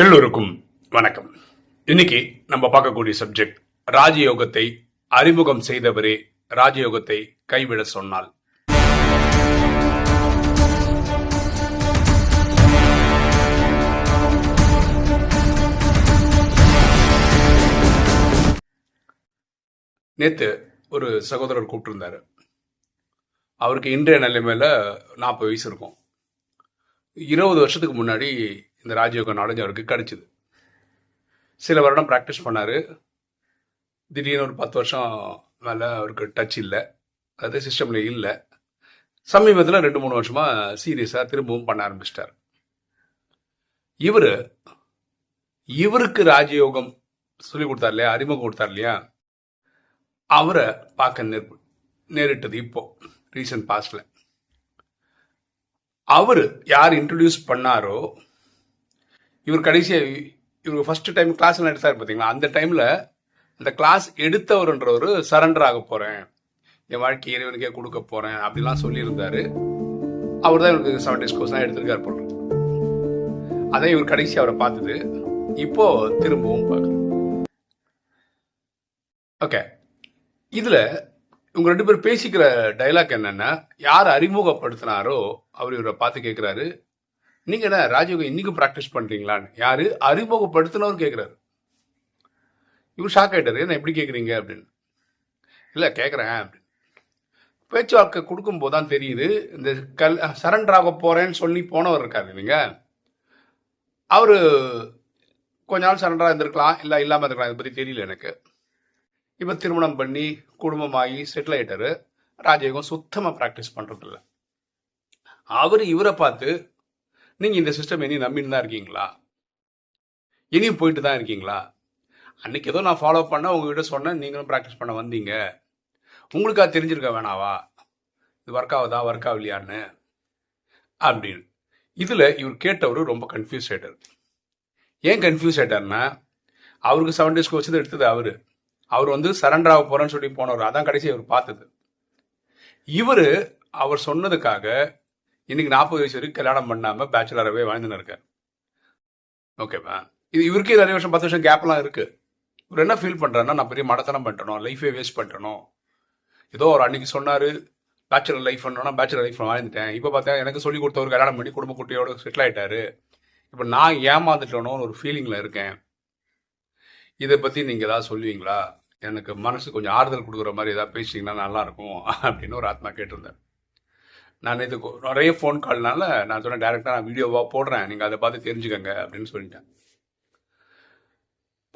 எல்லோருக்கும் வணக்கம். இன்னைக்கு நம்ம பார்க்கக்கூடிய சப்ஜெக்ட் ராஜயோகத்தை அறிமுகம் செய்தவரே ராஜயோகத்தை கைவிட சொன்னால். நேத்து ஒரு சகோதரர் கூப்பிட்டிருந்தாரு. அவருக்கு இன்றைய நிலைமையில நாற்பது வயசு இருக்கும். இருபது வருஷத்துக்கு முன்னாடி இந்த ராஜயோக நாலேஜ் அவருக்கு கிடைச்சிது. சில வருடம் ப்ராக்டிஸ் பண்ணார். திடீர்னு ஒரு பத்து வருஷம் மேலே அவருக்கு டச் இல்லை. அது சிஸ்டமில் இல்லை. சமீபத்தில் ரெண்டு மூணு வருஷமா சீரியஸாக திரும்பவும் பண்ண ஆரம்பிச்சிட்டார். இவர் இவருக்கு ராஜயோகம் சொல்லி கொடுத்தார் இல்லையா? அறிமுகம் கொடுத்தார் இல்லையா? அவரை பார்க்க நேர் நேரிட்டது இப்போ ரீசன்ட் பாஸ்டில் அவர் யார் இன்ட்ரடியூஸ் பண்ணாரோ இவர் கடைசியாக இவர் ஃபஸ்ட்டு டைம் கிளாஸ் எடுத்தார் பார்த்தீங்களா அந்த டைமில் அந்த கிளாஸ் எடுத்தவர்ன்றவர் சரண்டர் ஆக போகிறேன் என் வாழ்க்கை இறைவனுக்கே கொடுக்க போகிறேன் அப்படிலாம் சொல்லியிருந்தாரு. அவர் தான் இவருக்கு செவன் டேஸ் கோர்ஸ் தான் எடுத்திருக்கார் போல. அதான் இவர் கடைசி அவரை பார்த்தது. இப்போ திரும்பவும் பார்க்குறேன் ஓகே இதில் இவங்க ரெண்டு பேரும் பேசிக்கிற டைலாக் என்னென்னா யார் அறிமுகப்படுத்தினாரோ அவர் இவரை பார்த்து கேட்குறாரு நீங்க என்ன ராஜயோகம் இன்னைக்கும் ப்ராக்டிஸ் பண்றீங்களான்னு. யாரு? அறிமுகப்படுத்தினவர் கேட்கிறாரு இவர் ஷாக் ஆயிட்டாரு. என்ன எப்படி கேட்குறீங்க அப்படின்னு. இல்லை கேட்குறேன் அப்படின்னு. பேச்சுவார்த்தை கொடுக்கும் போதுதான் தெரியுது இந்த கல் சரண்டர் ஆக போகிறேன்னு சொல்லி போனவர் இருக்காரு இல்லைங்க. அவர் கொஞ்ச நாள் சரண்டராக இருந்திருக்கலாம் இல்லை இல்லாமல் இருக்கலாம் இதை பற்றி தெரியல எனக்கு. இப்போ திருமணம் பண்ணி குடும்பமாகி செட்டில் ஆகிட்டாரு ராஜயோகம் சுத்தமாக ப்ராக்டிஸ் பண்ணுறதில்ல அவர் இவரை பார்த்து நீங்கள் இந்த சிஸ்டம் என்னையும் நம்பின்னு தான் இருக்கீங்களா? இனியும் போயிட்டு தான் இருக்கீங்களா? அன்னைக்கு ஏதோ நான் ஃபாலோ பண்ண உங்ககிட்ட சொன்னேன் நீங்களும் ப்ராக்டிஸ் பண்ண வந்தீங்க. உங்களுக்கு அது தெரிஞ்சிருக்க வேணாவா? இது ஒர்க் ஆகுதா? ஒர்க் ஆகலையான்னு அப்படின்னு. இதில் இவர் கேட்டவர் ரொம்ப கன்ஃபியூஸ் ஆகிட்டார் ஏன் கன்ஃபியூஸ் ஆகிட்டார்னா அவருக்கு செவன் டேஸ்க்கு வச்சது எடுத்தது அவர். அவர் வந்து சரண்டர் ஆக போகிறேன்னு சொல்லி போனவர். அதான் கடைசி அவர் பார்த்தது. இவர் அவர் சொன்னதுக்காக இன்னைக்கு நாற்பது வயசு வரைக்கும் கல்யாணம் பண்ணாம பேச்சுலராகவே வாழ்ந்துன்னு இருக்கார் ஓகேவா இது இவருக்கே நிறைய வருஷம் பத்து வருஷம் கேப்லாம் இருக்கு. இவர் என்ன ஃபீல் பண்றாருன்னா நான் பெரிய மடத்தனம் பண்ணணும் லைஃபே வேஸ்ட் பண்ணணும் ஏதோ ஒரு அன்னைக்கு சொன்னாரு பேச்சுலர் லைஃப் பண்ணோம்னா பேச்சுலர் லைஃப் வாழ்ந்துட்டேன். இப்போ பார்த்தா எனக்கு சொல்லி கொடுத்தவர் கல்யாணம் பண்ணி குடும்ப குட்டியோட செட்டில் ஆயிட்டாரு. இப்போ நான் ஏமாந்துட்டேனோன்னு ஒரு ஃபீலிங்கில் இருக்கேன். இதை பற்றி நீங்கள் ஏதாவது சொல்லுவீங்களா? எனக்கு மனசு கொஞ்சம் ஆறுதல் கொடுக்குற மாதிரி ஏதாவது பேசிங்கன்னா நல்லாயிருக்கும் அப்படின்னு ஒரு ஆத்மா கேட்டிருந்தேன் நான் இது நிறைய ஃபோன் கால்னால நான் சொன்னேன் டேரெக்டாக நான் வீடியோவாக போடுறேன். நீங்கள் அதை பார்த்து தெரிஞ்சுக்கங்க அப்படின்னு சொல்லிட்டேன்.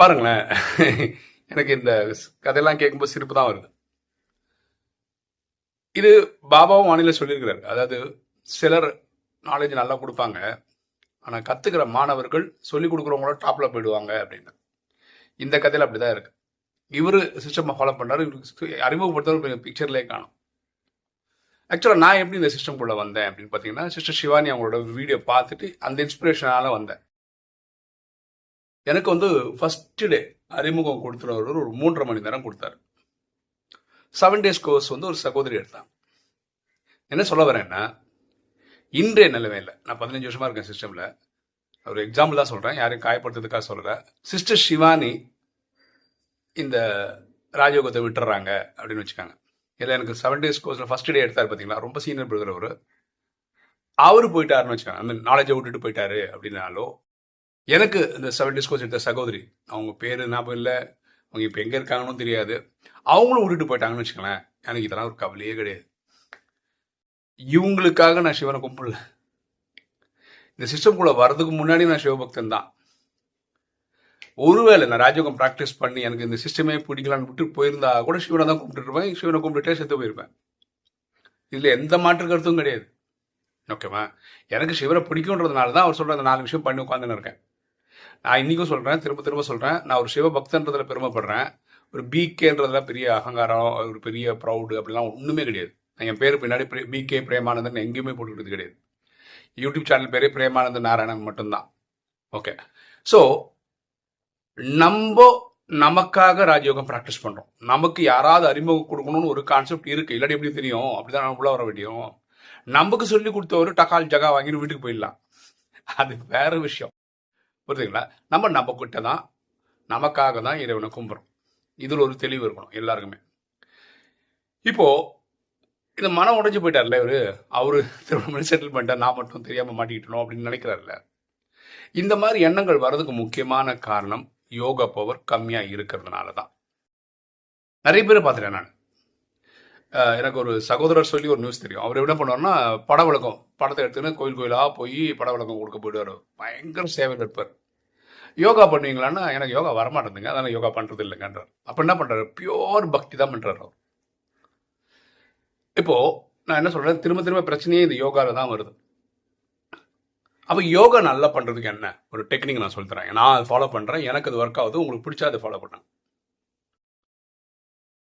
பாருங்களேன். எனக்கு இந்த கதையெல்லாம் கேட்கும்போது சிரிப்பு தான் வருது. இது பாபாவும் வானிலை சொல்லியிருக்கிறார். அதாவது சிலர் நாலேஜ் நல்லா கொடுப்பாங்க. ஆனால் கற்றுக்கிற மாணவர்கள் சொல்லி கொடுக்குறவங்களோட டாப்பில் போயிடுவாங்க அப்படின்னு. இந்த கதையில அப்படிதான் இருக்குது இவர் சிஸ்டம் ஃபாலோ பண்ணுறாரு இவருக்கு அறிமுகப்படுத்தவர் பிக்சர்லேயே காணும். ஆக்சுவலாக நான் எப்படி இந்த சிஸ்டம் கூட வந்தேன் அப்படின்னு பார்த்தீங்கன்னா சிஸ்டர் சிவானி அவங்களோட வீடியோ பார்த்துட்டு அந்த இன்ஸ்பிரேஷனால வந்தேன். எனக்கு வந்து ஃபஸ்ட்டு டே அறிமுகம் கொடுத்துறவர் ஒரு மூன்றரை மணி நேரம் கொடுத்தாரு. செவன் டேஸ் கோர்ஸ் வந்து ஒரு சகோதரி எடுத்தான். என்ன சொல்ல வரேன்னா இன்றைய நிலைமையில் நான் பதினஞ்சு வருஷமாக இருக்கேன் சிஸ்டமில் ஒரு எக்ஸாம்பிள் தான் சொல்கிறேன் யாரையும் காயப்படுத்துறதுக்காக சொல்கிற சிஸ்டர் சிவானி இந்த ராஜயோகத்தை விட்டுறாங்க அப்படின்னு வச்சுக்காங்க. இல்லை எனக்கு செவன் டேஸ் கோர்ஸில் ஃபஸ்ட் டே எடுத்தார் பார்த்தீங்களா ரொம்ப சீனியர் பிரதர் அவர். அவர் போயிட்டாருன்னு வச்சுக்கோங்க. அந்த நாலேஜை விட்டுட்டு போயிட்டாரு அப்படின்னாலோ எனக்கு இந்த செவன் டேஸ் கோர்ஸ் எடுத்த சகோதரி அவங்க பேர் ஞாபகம் இல்லை. அவங்க இப்போ எங்கே இருக்காங்கன்னு தெரியாது. அவங்களும் விட்டுட்டு போயிட்டாங்கன்னு வச்சுக்கோங்களேன். எனக்கு இதெல்லாம் ஒரு கவலையே கிடையாது. இவங்களுக்காக நான் சிவனை கும்பிடல. இந்த சிஸ்டம்குள்ள வர்றதுக்கு முன்னாடி நான் சிவபக்தன் தான். ஒருவேளை நான் ராஜயோகம் ப்ராக்டிஸ் பண்ணி எனக்கு இந்த சிஸ்டமே பிடிக்கலான்னு விட்டு போயிருந்தா கூட சிவனை தான் கும்பிட்டு இருப்பேன். சிவனை கும்பிட்டுட்டே செத்து போயிருப்பேன். இதுல எந்த மாற்று கருத்தும் கிடையாது. ஓகேவா எனக்கு சிவனை பிடிக்கும்ன்றதுனால தான் அவர் சொல்ற அந்த நாலு விஷயம் பண்ணி உட்காந்துன்னு இருக்கேன். நான் இன்னைக்கும் சொல்றேன் திரும்ப திரும்ப சொல்றேன். நான் ஒரு சிவ பக்தன்றதில் பெருமைப்படுறேன். ஒரு பிகேன்றதுல பெரிய அகங்காரம் ஒரு பெரிய ப்ரௌடு அப்படிலாம் ஒண்ணுமே கிடையாது. நான் என் பேர் பின்னாடி பிகே பிரேமானந்தன் எங்கேயுமே போட்டுக்கிட்டது கிடையாது. யூடியூப் சேனல் பேரே பிரேமானந்த நாராயணன் மட்டும்தான். ஓகே ஸோ நம்ம நமக்காக ராஜயோகம் ப்ராக்டிஸ் பண்றோம். நமக்கு யாராவது அறிமுகம் கொடுக்கணும்னு ஒரு கான்செப்ட் இருக்கு. இல்லாட்டி எப்படி தெரியும்? அப்படிதான் நம்ம உள்ள வர வேண்டியும். நமக்கு சொல்லி கொடுத்தவரு டக்கால் ஜகா வாங்கிட்டு வீட்டுக்கு போயிடலாம். அது வேற விஷயம். புரியுதுங்களா? நம்ம நம்ம கிட்ட தான் நமக்காக தான் இறைவனை கும்பிட்றோம் இதில் ஒரு தெளிவு இருக்கணும் எல்லாருக்குமே. இப்போ இந்த மனம் உடைஞ்சு போயிட்டார்ல இவரு? அவரு திருமணம் செட்டில் பண்ணிட்டா நான் மட்டும் தெரியாம மாட்டிக்கிட்டணும் அப்படின்னு நினைக்கிறாருல்ல இந்த மாதிரி எண்ணங்கள் வர்றதுக்கு முக்கியமான காரணம் யோகா பவர் கம்மியாக இருக்கிறதுனால தான் நிறைய பேர் பார்த்துட்டேன் நான். எனக்கு ஒரு சகோதரர் சொல்லி ஒரு நியூஸ் தெரியும். அவர் என்ன பண்ணுவார்னா பட விளக்கம் படத்தை எடுத்துன்னு கோயில் கோயிலாக போய் பட விளக்கம் கொடுக்க போயிடுவார். பயங்கர சேவையில் இருப்பார். யோகா பண்ணுவீங்களான்னா எனக்கு யோகா வரமாட்டேங்குங்க அதனால் யோகா பண்ணுறது இல்லைங்கன்றார். அப்போ என்ன பண்ணுறாரு பியோர் பக்தி தான் பண்ணுறாரு அவர். இப்போது நான் என்ன சொல்கிறேன் திரும்ப திரும்ப பிரச்சனையே இந்த யோகாவில் தான் வருது. அப்போ யோகா நல்லா பண்ணுறதுக்கு என்ன? ஒரு டெக்னிக் நான் சொல்லித் தரேன் நான் ஃபாலோ பண்ணுறேன் எனக்கு அது ஒர்க் ஆகுது. உங்களுக்கு பிடிச்சா அதை ஃபாலோ பண்ணேன்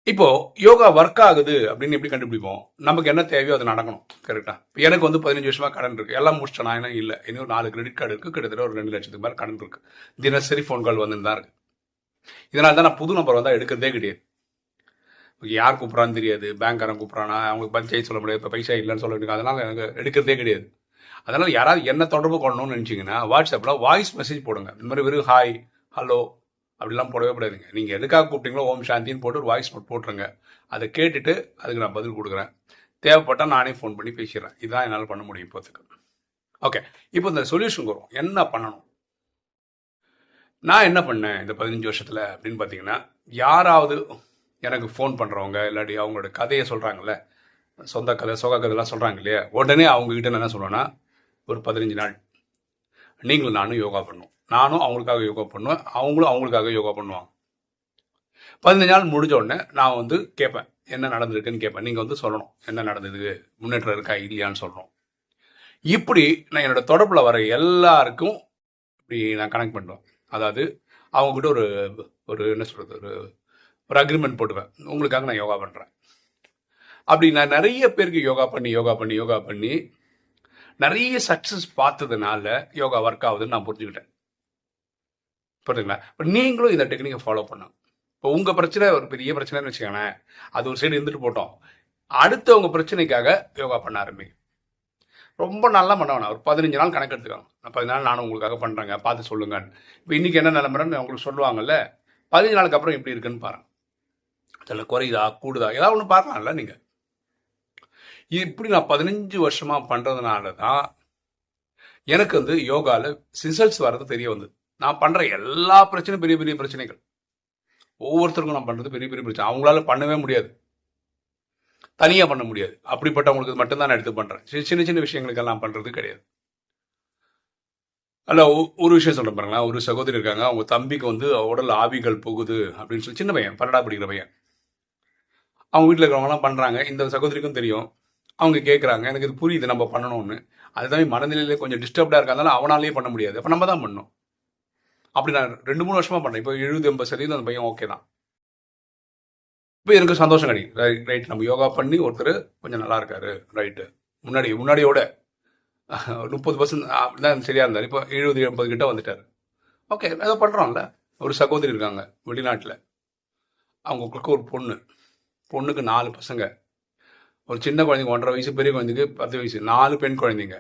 இப்போ யோகா ஒர்க் ஆகுது அப்படின்னு எப்படி கண்டுபிடிப்போம்? நமக்கு என்ன தேவையோ அது நடக்கணும். கரெக்டா எனக்கு வந்து பதினஞ்சு வருஷமா கடன் இருக்கு. எல்லாம் முடிச்சிட்டேன். நான் என்ன? இல்லை. இன்னும் ஒரு நாலு கிரெடிட் கார்டு இருக்கு. கிட்டத்தட்ட ஒரு ரெண்டு லட்சத்துக்கு மேலே கடன் இருக்கு. தினசரி ஃபோன் கால் வந்துட்டு தான் இருக்கு. இதனால தான் நான் புது நம்பர் வந்தால் எடுக்கிறதே கிடையாது. யார் கூப்பிட்றான்னு தெரியாது. பேங்க்காரன் கூப்பிட்றானா? அவங்களுக்கு பஞ்சாயத்து சொல்ல முடியாது. இப்போ பைசா இல்லைன்னு சொல்ல முடியாது அதனால எனக்கு எடுக்கிறதே கிடையாது. அதனால் யாராவது என்ன தொடர்பு கொள்ளணும்னு நினச்சிங்கன்னா வாட்ஸ்அப்பில் வாய்ஸ் மெசேஜ் போடுங்க. இந்த மாதிரி வெறும் ஹாய் ஹலோ அப்படிலாம் போடவே கூடாதுங்க நீங்கள் எதுக்காக கூப்பிட்டீங்களோ ஓம் சாந்தின்னு போட்டு ஒரு வாய்ஸ் நோட் போட்டுருங்க. அதை கேட்டுட்டு அதுக்கு நான் பதில் கொடுக்குறேன். தேவைப்பட்டால் நானே ஃபோன் பண்ணி பேசிடுறேன். இதுதான் என்னால் பண்ண முடியும் இப்போத்துக்கு ஓகே இப்போ இந்த சொல்யூஷன் வரும். என்ன பண்ணணும்? நான் என்ன பண்ணேன் இந்த பதினஞ்சு வருஷத்தில் அப்படின்னு பார்த்தீங்கன்னா யாராவது எனக்கு ஃபோன் பண்ணுறவங்க இல்லாட்டி அவங்களோட கதையை சொல்கிறாங்கல்ல சொந்த கதை சோக கதைலாம் சொல்கிறாங்க இல்லையா? உடனே அவங்ககிட்ட நான் என்ன சொல்லுவேன்னா ஒரு பதினஞ்சு நாள். நீங்களும் நானும் யோகா பண்ணுவோம். நானும் அவங்களுக்காக யோகா பண்ணுவேன். அவங்களும் அவங்களுக்காக யோகா பண்ணுவாங்க. பதினஞ்சு நாள் முடிஞ்ச உடனே நான் வந்து கேட்பேன் என்ன நடந்திருக்குன்னு கேட்பேன். நீங்க வந்து சொல்லணும். என்ன நடந்தது? முன்னேற்றம் இருக்கா? இல்லையான்னு சொல்லணும். இப்படி நான் என்னோட தொடர்பில் வர எல்லாருக்கும் இப்படி நான் கனெக்ட் பண்ணுவேன். அதாவது அவங்ககிட்ட ஒரு ஒரு என்ன சொல்றது? ஒரு ஒரு அக்ரிமெண்ட் போட்டுவேன் உங்களுக்காக நான் யோகா பண்ணுறேன் அப்படி நான் நிறைய பேருக்கு யோகா பண்ணி யோகா பண்ணி யோகா பண்ணி நிறைய சக்சஸ் பார்த்ததுனால யோகா ஒர்க் ஆகுதுன்னு நான் புரிஞ்சுக்கிட்டேன். புரியுதுங்களா? இப்போ நீங்களும் இந்த டெக்னிக்கை ஃபாலோ பண்ணுங்க இப்போ உங்கள் பிரச்சனை ஒரு பெரிய பிரச்சனைன்னு வச்சுக்கோங்களேன். அது ஒரு சைடு இருந்துட்டு போட்டோம். அடுத்தவங்க பிரச்சனைக்காக யோகா பண்ண ஆரம்பிங்க. ரொம்ப நல்லா பண்ண ஒரு பதினஞ்சு நாள் கணக்கு எடுத்துக்காங்க நான் பதினஞ்சு நாள் நானும் உங்களுக்காக பண்ணுறேங்க பார்த்து சொல்லுங்க இப்போ இன்னைக்கு என்ன நிலமுறைன்னு உங்களுக்கு சொல்லுவாங்கல்ல. பதினஞ்சு நாளுக்கு அப்புறம் எப்படி இருக்குன்னு பாருங்கள் அதில் குறையுதா? கூடுதா? ஏதாவது ஒன்று பார்க்கலாம்ல நீங்கள் இப்படி நான் பதினஞ்சு வருஷமா பண்றதுனால தான் எனக்கு வந்து யோகால ரிசல்ட்ஸ் வர்றது தெரிய வந்தது. நான் பண்ற எல்லா பிரச்சனையும் பெரிய பெரிய பிரச்சனைகள். ஒவ்வொருத்தருக்கும் நான் பண்றது பெரிய பெரிய பிரச்சனை. அவங்களால பண்ணவே முடியாது. தனியா பண்ண முடியாது. அப்படிப்பட்டவங்களுக்கு மட்டும்தான் நான் எடுத்து பண்றேன். சின்ன சின்ன விஷயங்களுக்கெல்லாம் பண்ணுறது பண்றது கிடையாது. அல்ல ஒ- ஒரு விஷயம் சொல்ல பாருங்களேன். ஒரு சகோதரி இருக்காங்க. அவங்க தம்பிக்கு வந்து உடல் ஆவிகள் போகுது அப்படின்னு சொல்லி சின்ன பையன் பன்னெண்டா படிக்கிற பையன். அவங்க வீட்டில் இருக்கிறவங்கலாம் பண்ணுறாங்க இந்த சகோதரிக்கும் தெரியும். அவங்க கேட்குறாங்க எனக்கு இது புரியுது நம்ம பண்ணணும்னு. அதுதான் மனநிலையில கொஞ்சம் டிஸ்டர்ப்டாக இருக்கறதுனால அவனாலேயே பண்ண முடியாது. அப்போ நம்ம தான் பண்ணணும். அப்படி நான் ரெண்டு மூணு வருஷமா பண்ணேன். இப்போ எழுபது எண்பது சதவீதம் அந்த பையன் ஓகே தான். இப்போ எனக்கு சந்தோஷம் கிடைக்கும் ரைட் ரைட் நம்ம யோகா பண்ணி ஒருத்தர் கொஞ்சம் நல்லா இருக்காரு. ரைட்டு முன்னாடி முன்னாடியோட முப்பது பர்சன்ட் அப்படிதான் சரியா இருந்தார். இப்போ எழுபது எண்பது கிட்ட வந்துட்டார். ஓகே ஏதோ பண்ணுறோம்ல ஒரு சகோதரி இருக்காங்க வெளிநாட்டில். அவங்களுக்கு ஒரு பொண்ணு. பொண்ணுக்கு நாலு பசங்க. ஒரு சின்ன குழந்தைங்க ஒன்றரை வயசு பெரிய குழந்தைக்கு பத்து வயசு நாலு பெண் குழந்தைங்க.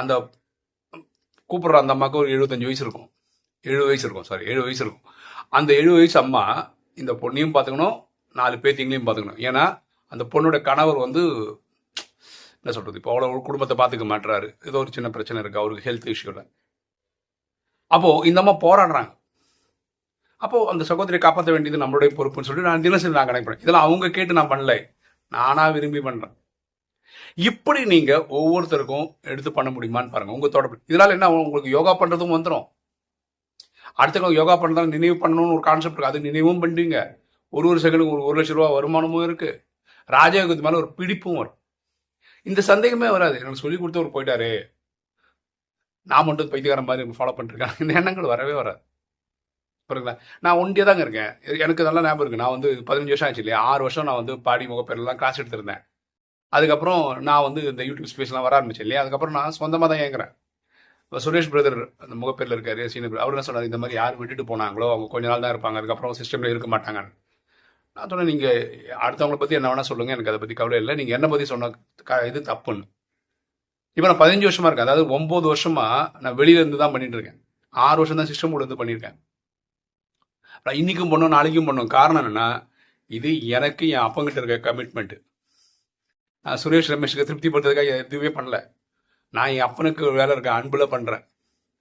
அந்த கூப்பிட்ற அந்த அம்மாவுக்கு ஒரு எழுபத்தஞ்சு வயசு இருக்கும். எழுபது வயசு இருக்கும் சாரி எழுபது வயசு இருக்கும். அந்த எழுபது வயசு அம்மா இந்த பொண்ணையும் பார்த்துக்கணும் நாலு பேத்திங்களையும் பார்த்துக்கணும். ஏன்னா அந்த பொண்ணோட கணவர் வந்து என்ன சொல்கிறது இப்போ அவ்வளோ குடும்பத்தை பார்த்துக்க மாட்டுறாரு ஏதோ ஒரு சின்ன பிரச்சனை இருக்குது அவருக்கு ஹெல்த் இஷ்யூவில் அப்போது இந்த அம்மா போராடுறாங்க. அப்போது அந்த சகோதரியை காப்பாற்ற வேண்டியது நம்மளுடைய பொறுப்புன்னு சொல்லிட்டு நான் தினசரி நான் கனெக்ட் பண்ணேன் இதெல்லாம் அவங்க கேட்டு நான் பண்ணல. நானா விரும்பி பண்றேன். இப்படி நீங்க ஒவ்வொருத்தருக்கும் எடுத்து பண்ண முடியுமான்னு பாருங்க. உங்க தொடர்பு இதனால என்ன ஆகும்? உங்களுக்கு யோகா பண்றதும் வந்துடும் அடுத்தவங்க யோகா பண்றதா நினைவு பண்ணணும்னு ஒரு கான்செப்ட் இருக்கு. அது நினைவும் பண்ணுவீங்க ஒரு ஒரு செகண்டுக்கு ஒரு ஒரு லட்சம் ரூபா வருமானமும் இருக்கு. ராஜயோகத்து மேல ஒரு பிடிப்பும் வரும். இந்த சந்தேகமே வராது. எனக்கு சொல்லி கொடுத்தவர் போயிட்டாரு. நான் மட்டும் பைத்தியக்காரன் மாதிரி ஃபாலோ பண்ணிருக்கேன் இந்த எண்ணங்கள் வரவே வராது. புரியுங்களா நான் ஒண்டியே தாங்க இருக்கேன். எனக்கு நல்லா ஞாபகம் இருக்கு. நான் வந்து பதினஞ்சு வருஷம் ஆச்சு இல்லையா? ஆறு வருஷம் நான் வந்து பாடி முகப்பேர்லாம் கிளாஸ் எடுத்திருந்தேன். அதுக்கப்புறம் நான் வந்து இந்த யூடியூப் ஸ்பேஸ்லாம் வர ஆரம்பிச்சேன் இல்லையா? அதுக்கப்புறம் நான் சொந்தமாக தான் இயங்குறேன். இப்போ சுரேஷ் பிரதர் அந்த முகப்பேரில் இருக்காரு சீனியர் அவர் என்ன சொன்னார்? இந்த மாதிரி யார் விட்டுட்டு போனாங்களோ அவங்க கொஞ்ச நாள் தான் இருப்பாங்க. அதுக்கப்புறம் சிஸ்டம்ல இருக்க மாட்டாங்க நான் சொன்னேன் நீங்க அடுத்தவங்கள பத்தி என்ன வேணா சொல்லுங்க. எனக்கு அதை பத்தி கவலை இல்லை. நீங்க என்ன பத்தி சொன்ன இது தப்புன்னு. இப்போ நான் பதினஞ்சு வருஷமா இருக்கேன். அதாவது ஒன்பது வருஷமா நான் வெளியிலேருந்து தான் பண்ணிட்டு இருக்கேன். ஆறு வருஷம் தான் சிஸ்டம் இருந்து பண்ணியிருக்கேன். நான் இன்னைக்கும் பண்ணும் நாளைக்கும் பண்ணும். காரணம் என்னன்னா இது எனக்கு என் அப்பங்கிட்ட இருக்க கமிட்மெண்ட் நான் சுரேஷ் ரமேஷுக்கு திருப்திப்படுத்துறதுக்காக எதுவுமே பண்ணல. நான் என் அப்பனுக்கு வேலை இருக்க அன்புல பண்றேன்.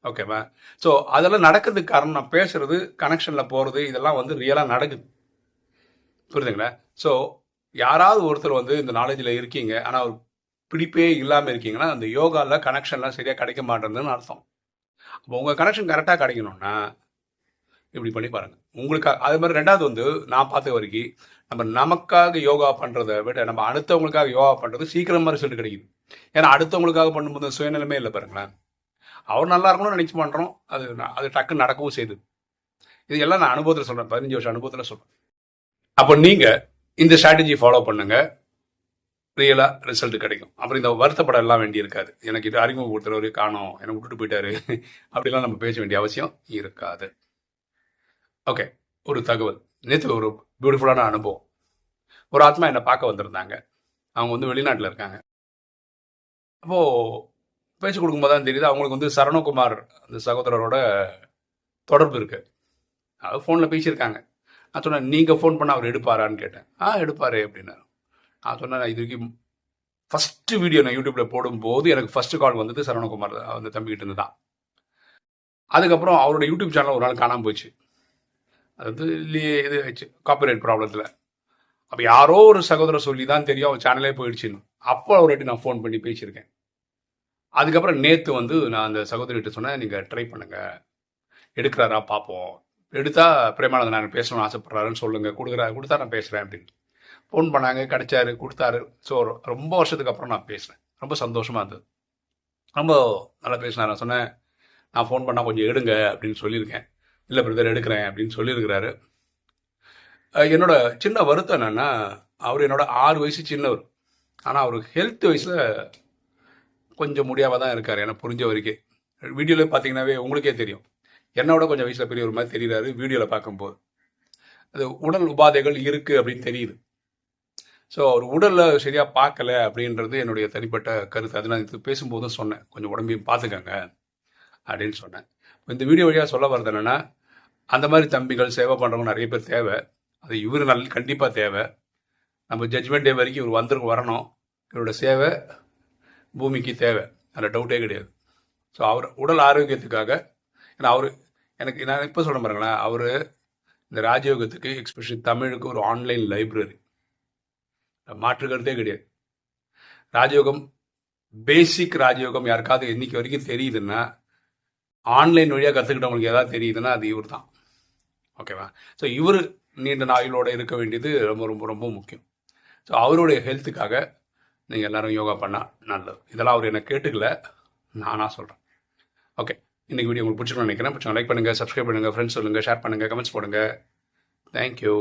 ஓகேவா ஸோ அதெல்லாம் நடக்கிறதுக்கு காரணம் நான் பேசுறது கனெக்ஷன்ல போறது இதெல்லாம் வந்து ரியலா நடக்குது. புரியுதுங்களா? ஸோ யாராவது ஒருத்தர் வந்து இந்த நாலேஜில் இருக்கீங்க ஆனால் ஒரு பிடிப்பே இல்லாமல் இருக்கீங்கன்னா அந்த யோகாவில் கனெக்ஷன்லாம் சரியாக கிடைக்க மாட்டேங்குதுன்னு அர்த்தம். அப்போ உங்கள் கனெக்ஷன் கரெக்டாக கிடைக்கணும்னா இப்படி பண்ணி பாருங்க. உங்களுக்கு அது மாதிரி ரெண்டாவது வந்து நான் பார்த்த வரைக்கும் நம்ம நமக்காக யோகா பண்ணுறதை விட நம்ம அடுத்தவங்களுக்காக யோகா பண்ணுறது சீக்கிரமாக ரிசல்ட் கிடைக்குது. ஏன்னா அடுத்தவங்களுக்காக பண்ணும்போது சுயநிலைமே இல்லை பாருங்களேன். அவர் நல்லா இருக்கணும்னு நினச்சி பண்ணுறோம் அது அது டக்குன்னு நடக்கவும் செய்யுது. இது எல்லாம் நான் அனுபவத்தில் சொல்கிறேன் பதினஞ்சு வருஷம் அனுபவத்தில் சொல்கிறேன் அப்போ நீங்கள் இந்த ஸ்ட்ராட்டஜி ஃபாலோ பண்ணுங்க. ரியலாக ரிசல்ட் கிடைக்கும். அப்புறம் இந்த வருத்தப்பட எல்லாம் வேண்டி இருக்காது. எனக்கு இது அறிமுகப்படுத்துறவரு காணோம். என்னை விட்டுட்டு போயிட்டாரு. அப்படிலாம் நம்ம பேச வேண்டிய அவசியம் இருக்காது. ஓகே ஒரு தகவல். நேற்று ஒரு பியூட்டிஃபுல்லான அனுபவம். ஒரு ஆத்மா என்னை பார்க்க வந்திருந்தாங்க. அவங்க வந்து வெளிநாட்டில் இருக்காங்க. அப்போது பேச்சு கொடுக்கும்போது தான் தெரியுது அவங்களுக்கு வந்து சரணகுமார் அந்த சகோதரரோட தொடர்பு இருக்குது அது ஃபோனில் பேசியிருக்காங்க. நான் சொன்னேன் நீங்கள் ஃபோன் பண்ண அவர் எடுப்பாரான்னு கேட்டேன். ஆ எடுப்பாரு அப்படின்னாரு. நான் சொன்னேன் நான் இது வரைக்கும் ஃபஸ்ட்டு வீடியோ நான் யூடியூப்பில் போடும்போது எனக்கு ஃபஸ்ட்டு கால் வந்தது சரவணகுமார் அந்த தம்பிக்கிட்ட இருந்து தான். அதுக்கப்புறம் அவரோட யூடியூப் சேனல் ஒரு நாள் காணாமல் போச்சு. அது இல்லையே இது ஆயிடுச்சு. காப்பிரைட் ப்ராப்ளத்தில் அப்போ யாரோ ஒரு சகோதரர் சொல்லி தான் தெரியும் அவன் சேனலே போயிடுச்சுன்னு. அப்போ அவர்கிட்ட நான் ஃபோன் பண்ணி பேசியிருக்கேன். அதுக்கப்புறம் நேற்று வந்து நான் அந்த சகோதரிகிட்ட சொன்னேன் நீங்கள் ட்ரை பண்ணுங்கள் எடுக்கிறாரா பார்ப்போம் எடுத்தா பிரேமானந்தன் நான் பேசணும்னு ஆசைப்படுறாருன்னு சொல்லுங்கள் கொடுக்குறா கொடுத்தா நான் பேசுகிறேன் அப்படின்னு. ஃபோன் பண்ணாங்க கிடைச்சாரு கொடுத்தாரு. ஸோ ரொம்ப வருஷத்துக்கு அப்புறம் நான் பேசுகிறேன் ரொம்ப சந்தோஷமாக இருந்தது. ரொம்ப நல்லா பேசினார். நான் சொன்னேன் நான் ஃபோன் பண்ணால் கொஞ்சம் எடுங்க அப்படின்னு சொல்லியிருக்கேன். இல்லை பிரதர் எடுக்கிறேன் அப்படின்னு சொல்லியிருக்கிறாரு. என்னோட சின்ன வருத்தம் என்னன்னா அவர் என்னோட ஆறு வயசு சின்னவர். ஆனால் அவர் ஹெல்த் வயசில் கொஞ்சம் முடியாமல் தான் இருக்கார் எனக்கு புரிஞ்ச வரைக்கும். வீடியோவில் பார்த்தீங்கன்னாவே உங்களுக்கே தெரியும். என்னோட கொஞ்சம் வயசில் பெரியவர் மாதிரி தெரிகிறாரு வீடியோவில் பார்க்கும்போது. அது உடல் உபாதைகள் இருக்குது அப்படின்னு தெரியுது. ஸோ அவர் உடலில் சரியாக பார்க்கல அப்படின்றது என்னுடைய தனிப்பட்ட கருத்து. அது நான் இது பேசும்போதும் சொன்னேன். கொஞ்சம் உடம்பையும் பார்த்துக்கங்க அப்படின்னு சொன்னேன். இந்த வீடியோ வழியாக சொல்ல வர்றது என்னென்னா அந்த மாதிரி தம்பிகள் சேவை பண்ணுறவங்க நிறைய பேர் தேவை. அது இவர் நல் கண்டிப்பாக தேவை. நம்ம ஜட்ஜ்மெண்ட் டே வரைக்கும் இவர் வந்துருக்கு வரணும். இவரோட சேவை பூமிக்கு தேவை. அதில் டவுட்டே கிடையாது. ஸோ அவர் உடல் ஆரோக்கியத்துக்காக ஏன்னா அவர் எனக்கு நான் இப்போ சொல்ல பாருங்களேன் அவர் இந்த ராஜயோகத்துக்கு எக்ஸ்பெஷலி தமிழுக்கு ஒரு ஆன்லைன் லைப்ரரி மாற்று கருத்தே கிடையாது. ராஜயோகம் பேசிக் ராஜயோகம் யாருக்காவது இன்னைக்கு வரைக்கும் தெரியுதுன்னா ஆன்லைன் வழியாக கற்றுக்கிட்டவங்களுக்கு ஏதாவது தெரியுதுன்னா அது இவர் தான் ஓகேவா? ஸோ இவர் நீண்ட நாயிலோடு இருக்க வேண்டியது ரொம்ப ரொம்ப ரொம்ப முக்கியம். ஸோ அவருடைய ஹெல்த்துக்காக நீங்கள் எல்லாரும் யோகா பண்ணால் நல்லது. இதெல்லாம் அவர் என்ன கேட்டுக்கல நானாக சொல்கிறேன் ஓகே. இன்றைக்கி வீடியோ உங்களுக்கு பிடிச்சிருக்கணும்னு நினைக்கிறேன். பிடிச்சவங்க லைக் பண்ணுங்கள் சப்ஸ்கிரைப் பண்ணுங்கள் ஃப்ரெண்ட்ஸ் சொல்லுங்கள் ஷேர் பண்ணுங்கள் கமெண்ட்ஸ் போடுங்கள் தேங்க்யூ